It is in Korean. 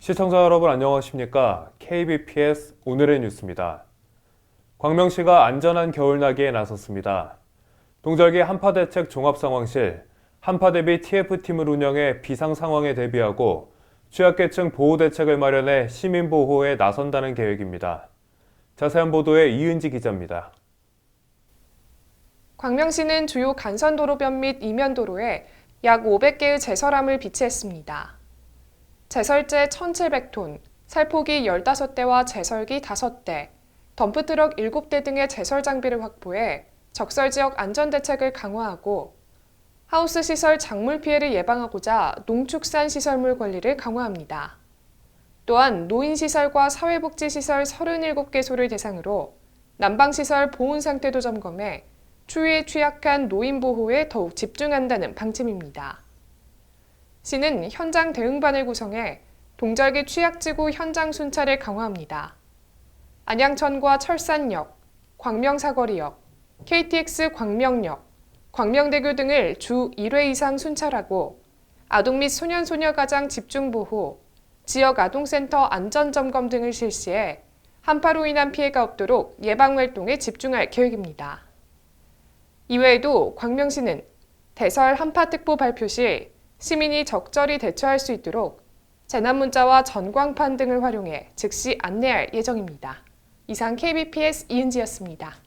시청자 여러분 안녕하십니까? KBPS 오늘의 뉴스입니다. 광명시가 안전한 겨울나기에 나섰습니다. 동절기 한파대책 종합상황실, 한파대비 TF팀을 운영해 비상 상황에 대비하고 취약계층 보호 대책을 마련해 시민 보호에 나선다는 계획입니다. 자세한 보도에 이은지 기자입니다. 광명시는 주요 간선도로변 및 이면도로에 약 500개의 제설함을 비치했습니다. 제설제 1,700톤, 살포기 15대와 제설기 5대, 덤프트럭 7대 등의 제설 장비를 확보해 적설 지역 안전 대책을 강화하고 하우스 시설 작물 피해를 예방하고자 농축산 시설물 관리를 강화합니다. 또한 노인시설과 사회복지시설 37개소를 대상으로 난방시설 보온 상태도 점검해 추위에 취약한 노인 보호에 더욱 집중한다는 방침입니다. 시는 현장 대응반을 구성해 동절기 취약지구 현장 순찰을 강화합니다. 안양천과 철산역, 광명사거리역, KTX 광명역, 광명대교 등을 주 1회 이상 순찰하고 아동 및 소년소녀가장 집중보호, 지역 아동센터 안전점검 등을 실시해 한파로 인한 피해가 없도록 예방활동에 집중할 계획입니다. 이외에도 광명시는 대설 한파특보 발표 시 시민이 적절히 대처할 수 있도록 재난문자와 전광판 등을 활용해 즉시 안내할 예정입니다. 이상 KBPS 이은지였습니다.